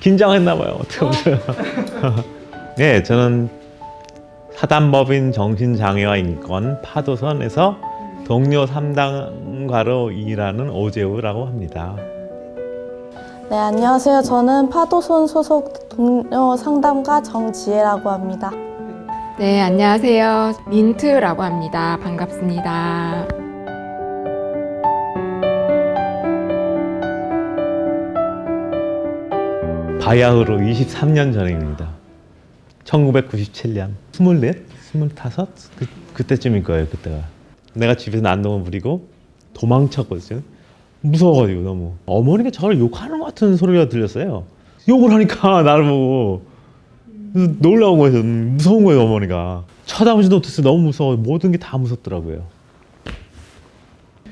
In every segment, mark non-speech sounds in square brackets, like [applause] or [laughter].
긴장했나 봐요. 어떻게 보면. [laughs] 네, 저는 사단법인 정신장애와 인권 파도선에서 동료 상담가로 일하는 오재우라고 합니다. 네, 안녕하세요. 저는 파도손 소속 동료 상담가 정지혜라고 합니다. 네, 안녕하세요. 민트라고 합니다. 반갑습니다. 바야흐로 23년 전입니다. 1997년. 24? 25? 그, 그때쯤일 거예요, 그때가. 내가 집에서 난동을 부리고 도망쳤거든요. 무서워가지고 너무. 어머니가 저를 욕하는 것 같은 소리가 들렸어요. 욕을 하니까 [laughs] 나를 보고. 놀라운 거예요. 무서운 거예요, 어머니가. 쳐다보지도 못했어요. 너무 무서워. 모든 게 다 무섭더라고요.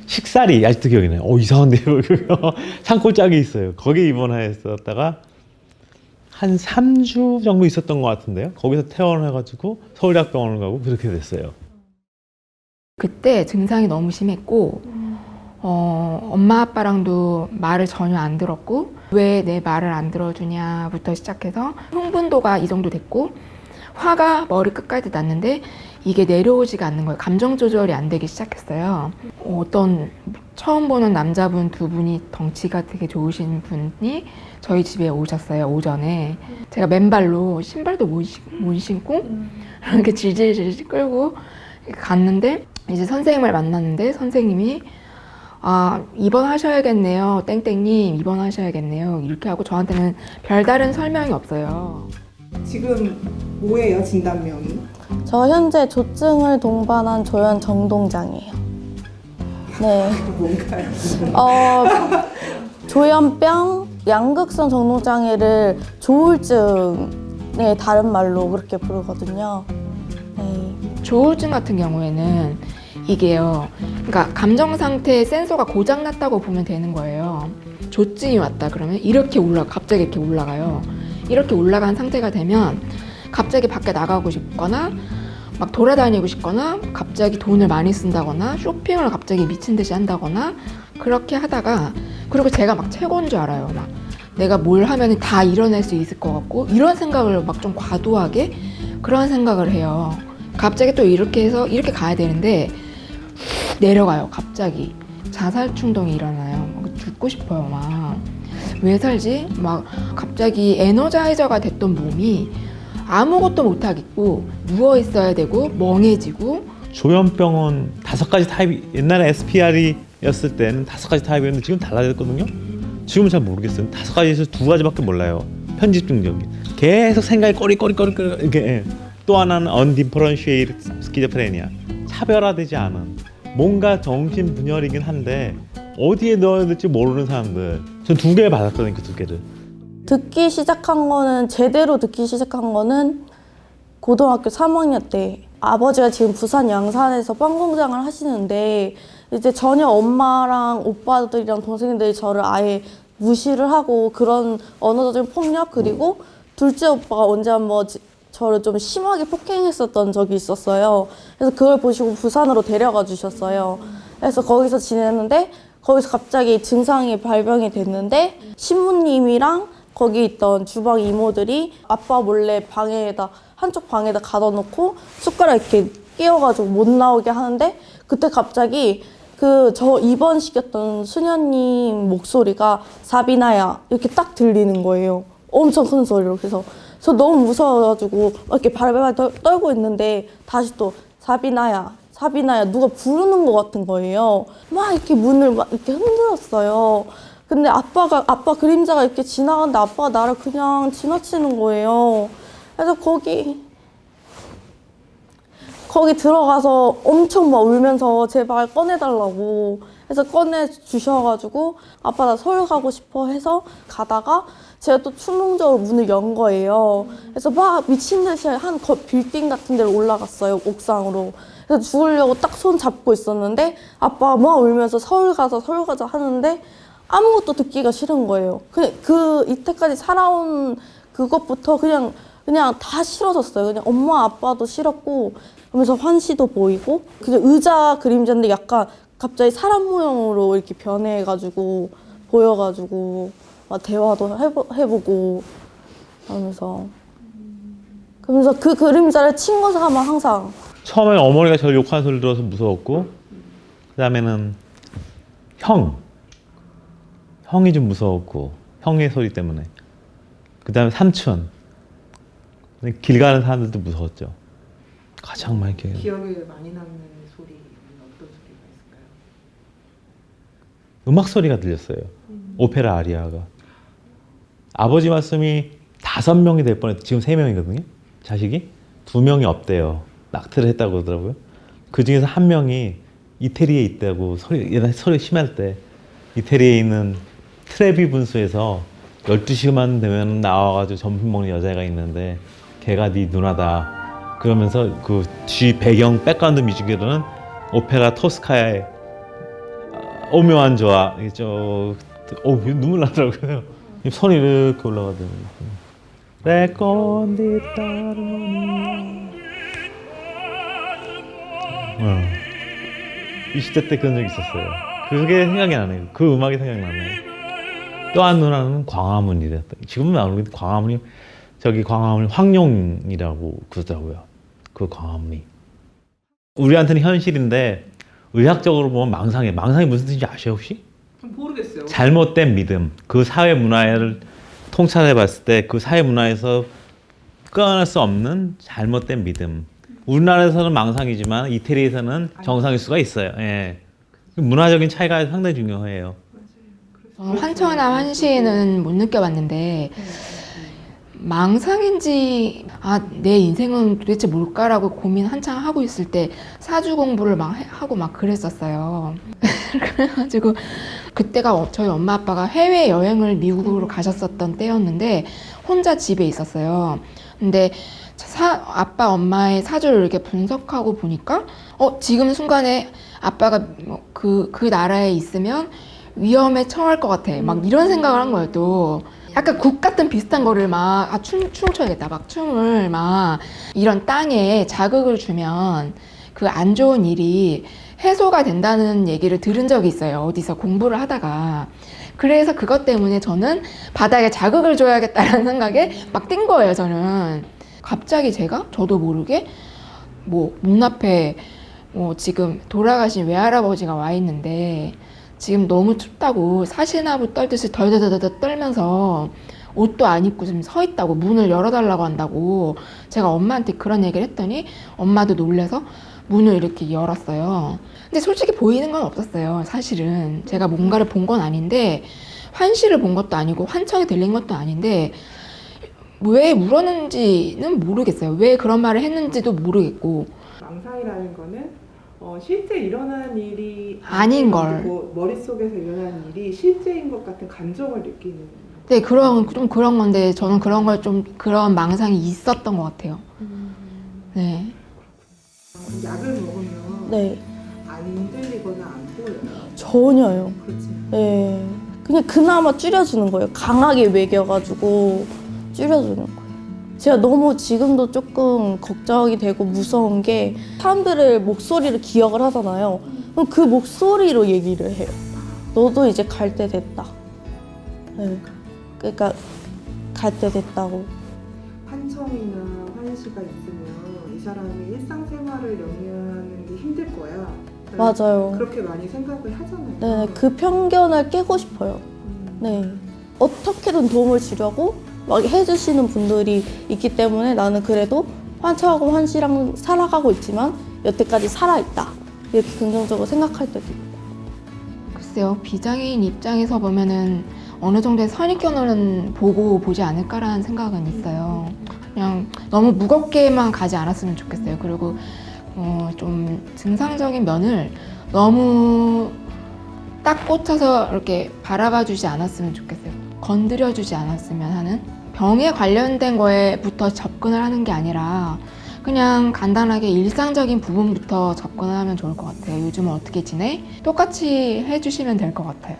식살이 아직도 기억이 나요. 어, 이상한데요. [laughs] 산골짜기 있어요. 거기 입원하였었다가 한 3주 정도 있었던 것 같은데요. 거기서 퇴원해가지고 서울대학병원을 가고 그렇게 됐어요. 그때 증상이 너무 심했고, 어, 엄마 아빠랑도 말을 전혀 안 들었고, 왜 내 말을 안 들어주냐부터 시작해서 흥분도가 이 정도 됐고, 화가 머리 끝까지 났는데, 이게 내려오지가 않는 거예요. 감정 조절이 안 되기 시작했어요. 어떤 처음 보는 남자분 두 분이 덩치가 되게 좋으신 분이 저희 집에 오셨어요, 오전에. 제가 맨발로 신발도 못, 신고, 이렇게 질질질 끌고 갔는데, 이제 선생님을 만났는데, 선생님이, 아, 입원하셔야겠네요. 땡땡님, 입원하셔야겠네요. 이렇게 하고 저한테는 별다른 설명이 없어요. 지금 뭐예요 진단명이? 저 현재 조증을 동반한 조현 정동장이에요. 네. [laughs] 뭔가요? 어, 조현병 양극성 정동장애를 조울증의 다른 말로 그렇게 부르거든요. 네. 조울증 같은 경우에는 이게요. 그러니까 감정 상태의 센서가 고장 났다고 보면 되는 거예요. 조증이 왔다 그러면 이렇게 올라 갑자기 이렇게 올라가요. 이렇게 올라간 상태가 되면 갑자기 밖에 나가고 싶거나 막 돌아다니고 싶거나 갑자기 돈을 많이 쓴다거나 쇼핑을 갑자기 미친 듯이 한다거나 그렇게 하다가 그리고 제가 막 최고인 줄 알아요. 막 내가 뭘 하면 다 이뤄낼 수 있을 것 같고 이런 생각을 막 좀 과도하게 그런 생각을 해요. 갑자기 또 이렇게 해서 이렇게 가야 되는데 내려가요. 갑자기 자살 충동이 일어나요. 막 죽고 싶어요. 막 왜 살지? 막 갑자기 에너자이저가 됐던 몸이 아무것도 못 하겠고 누워 있어야 되고 멍해지고 조현병은 다섯 가지 타입이 옛날에 SPR이었을 때는 다섯 가지 타입이었는데 지금 달라졌거든요. 지금은 잘 모르겠어요. 다섯 가지에서 두 가지밖에 몰라요. 편집중적인 계속 생각이 꼬리꼬리꼬리 이렇게 예. 또 하나는 undifferentiated 스키즈프레니아 차별화되지 않은 뭔가 정신 분열이긴 한데 어디에 넣어야 될지 모르는 사람들 전두 개 받았거든요 그 두 개를 듣기 시작한 거는 제대로 듣기 시작한 거는 고등학교 3학년 때 아버지가 지금 부산 양산에서 빵 공장을 하시는데 이제 전혀 엄마랑 오빠들이랑 동생들이 저를 아예 무시를 하고 그런 언어적인 폭력 그리고 둘째 오빠가 언제 한번 지- 저를 좀 심하게 폭행했었던 적이 있었어요. 그래서 그걸 보시고 부산으로 데려가 주셨어요. 그래서 거기서 지냈는데 거기서 갑자기 증상이 발병이 됐는데 신부님이랑 거기 있던 주방 이모들이 아빠 몰래 방에다 한쪽 방에다 가둬놓고 숟가락 이렇게 끼워가지고 못 나오게 하는데 그때 갑자기 그 저 입원시켰던 수녀님 목소리가 사비나야 이렇게 딱 들리는 거예요. 엄청 큰 소리로 그래서 저 너무 무서워가지고 막 이렇게 발발 떨- 떨고 있는데 다시 또 사비나야 사비나야 누가 부르는 것 같은 거예요. 막 이렇게 문을 막 이렇게 흔들었어요. 근데 아빠가 아빠 그림자가 이렇게 지나가는데 아빠가 나를 그냥 지나치는 거예요. 그래서 거기 거기 들어가서 엄청 막 울면서 제발 꺼내달라고 해서 꺼내 주셔가지고 아빠 나 서울 가고 싶어 해서 가다가 제가 또 충동적으로 문을 연 거예요. 그래서 막 미친 듯이 한 거- 빌딩 같은 데로 올라갔어요 옥상으로. 그래서 죽으려고 딱 손 잡고 있었는데 아빠가 막 울면서 서울 가자 서울 가자 하는데 아무것도 듣기가 싫은 거예요. 그, 그 이때까지 살아온 그것부터 그냥 그냥 다 싫어졌어요. 그냥 엄마 아빠도 싫었고 그러면서 환시도 보이고 그냥 의자 그림자인데 약간 갑자기 사람 모형으로 이렇게 변해가지고 보여가지고 막 대화도 해보, 해보고 하면서 그러면서 그 그림자를 친구 삼아 항상 처음에 어머니가 저를 욕하는 소리 들어서 무서웠고 그다음에는 형. 형이 좀 무서웠고 형의 소리 때문에. 그다음에 삼촌. 길 가는 사람들도 무서웠죠. 가장 많이 기억에 많이 남는 소리는 어떤 소리가 있을까요? 음악 소리가 들렸어요. 오페라 아리아가. 아버지 말씀이 다섯 명이 될 뻔했 지금 세 명이거든요. 자식이? 두 명이 없대요 낙태를 했다고 그러더라고요. 그 중에서 한 명이 이태리에 있다고 소리 옛날 소리 심할 때 이태리에 있는 트레비 분수에서 12시간 되면 나와가지고 점심 먹는 여자애가 있는데 걔가 네 누나다. 그러면서 그 뒤 배경 백그라운드 뮤직으로는 오페라 토스카의 아, 오묘한 조화. 저 어, 눈물 나더라고요. 이 손이 이렇게 올라가더니 레콘디타르모니 어. 20대 때 그런 적 있었어요 그게 생각이 나네요 그 음악이 생각이 나네요 또 한 누나는 광화문이랬다 지금은 안 모르겠는데 광화문이 저기 광화문 황룡이라고 그러더라고요 그 광화문이 우리한테는 현실인데 의학적으로 보면 망상이에요 망상이 무슨 뜻인지 아세요 혹시? 좀 모르겠어요. 잘못된 믿음, 그 사회 문화를 통찰해 봤을 때 그 사회 문화에서 끊어낼 수 없는 잘못된 믿음. 우리나라에서는 망상이지만 이태리에서는 정상일 수가 있어요. 예. 그 문화적인 차이가 상당히 중요해요. 저는 환청이나 환시는 못 느껴봤는데 망상인지 아 내 인생은 도대체 뭘까라고 고민 한창 하고 있을 때 사주 공부를 막 해- 하고 막 그랬었어요. [laughs] 그래가지고 그때가 어- 저희 엄마 아빠가 해외 여행을 미국으로 가셨었던 때였는데 혼자 집에 있었어요. 근데 사, 아빠 엄마의 사주를 이렇게 분석하고 보니까 어 지금 순간에 아빠가 뭐그그 나라에 있으면 위험에 처할 것 같아. 막 이런 생각을 한 거예요, 또. 약간 국 같은 비슷한 거를 막, 아, 춤, 춤을 춰야겠다. 막 춤을 막, 이런 땅에 자극을 주면 그 안 좋은 일이 해소가 된다는 얘기를 들은 적이 있어요. 어디서 공부를 하다가. 그래서 그것 때문에 저는 바닥에 자극을 줘야겠다라는 생각에 막 뛴 거예요, 저는. 갑자기 제가 저도 모르게 뭐, 문 앞에 뭐 지금 돌아가신 외할아버지가 와 있는데 지금 너무 춥다고 사시나무 떨듯이 덜덜덜덜 떨면서 옷도 안 입고 지금 서 있다고 문을 열어달라고 한다고 제가 엄마한테 그런 얘기를 했더니 엄마도 놀래서 문을 이렇게 열었어요. 근데 솔직히 보이는 건 없었어요. 사실은 제가 뭔가를 본 건 아닌데 환시를 본 것도 아니고 환청이 들린 것도 아닌데 왜 울었는지는 모르겠어요. 왜 그런 말을 했는지도 모르겠고 망상이라는 거는 어, 실제 일어난 일이 아닌 걸. 아니고 머릿속에서 일어난 일이 실제인 것 같은 감정을 느끼는 네, 그런 좀 그런 건데 저는 그런 걸 좀 그런 망상이 있었던 것 같아요. 네. 약을 먹으면 네안 들리거나 안 보여요. 전혀요. 그렇지. 네 그냥 그나마 줄여주는 거예요. 강하게 매겨가지고 줄여주는 거예요. 제가 너무 지금도 조금 걱정이 되고 무서운 게 사람들의 목소리를 기억을 하잖아요. 그럼 그 목소리로 얘기를 해요. 너도 이제 갈 때 됐다. 네. 그러니까 갈 때 됐다고. 환청이나 환시가 있으면 이 사람이 일상생활을 영위하는 게 힘들 거야. 맞아요. 그렇게 많이 생각을 하잖아요. 네, 그 편견을 깨고 싶어요. 음. 네. 어떻게든 도움을 주려고 막 해주시는 분들이 있기 때문에 나는 그래도 환청하고 환시랑 살아가고 있지만 여태까지 살아있다. 이렇게 긍정적으로 생각할 때도 있고. 글쎄요, 비장애인 입장에서 보면은 어느 정도의 선입견은 보고 보지 않을까라는 생각은 있어요. 그냥 너무 무겁게만 가지 않았으면 좋겠어요. 그리고 어, 좀 증상적인 면을 너무 딱 꽂혀서 이렇게 바라봐 주지 않았으면 좋겠어요. 건드려 주지 않았으면 하는 병에 관련된 거에부터 접근을 하는 게 아니라 그냥 간단하게 일상적인 부분부터 접근을 하면 좋을 것 같아요. 요즘은 어떻게 지내? 똑같이 해주시면 될 것 같아요.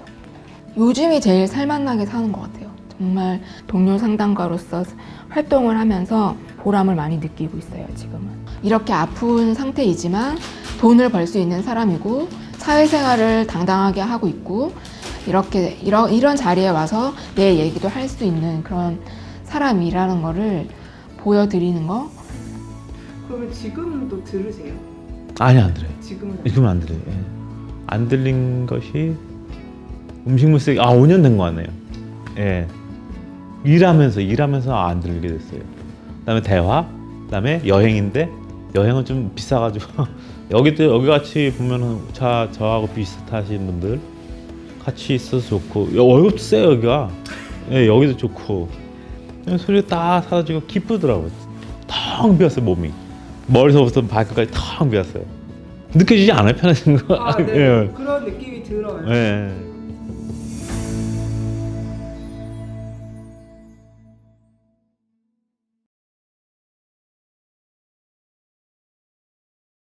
요즘이 제일 살맛나게 사는 것 같아요. 정말 동료 상담가로서 활동을 하면서 보람을 많이 느끼고 있어요, 지금은. 이렇게 아픈 상태이지만 돈을 벌 수 있는 사람이고 사회생활을 당당하게 하고 있고 이렇게 이런, 이런 자리에 와서 내 얘기도 할 수 있는 그런 사람이라는 거를 보여드리는 거 그러면 지금은 또 들으세요? 아니 안 들어요. 지금은 지금은 안 들려요. 예. 안 들린 것이 음식물 쓰레기 아 5년 된것 같네요. 예. 일하면서 일하면서 안 들리게 됐어요. 그다음에 대화, 그다음에 여행인데 여행은 좀 비싸가지고 [laughs] 여기도 여기 같이 보면은 자 저하고 비슷하신 분들 같이 있어서 좋고 여- 월급도 세요 여기가. 예 여기도 좋고 그냥 소리 딱 사라지고 기쁘더라고요. 텅 비었어요 몸이 머리서부터 발끝까지 텅 비었어요. 느껴지지 않아요 편해진 거? 아, 네. [laughs] 예. 그런 느낌이 들어요. 예.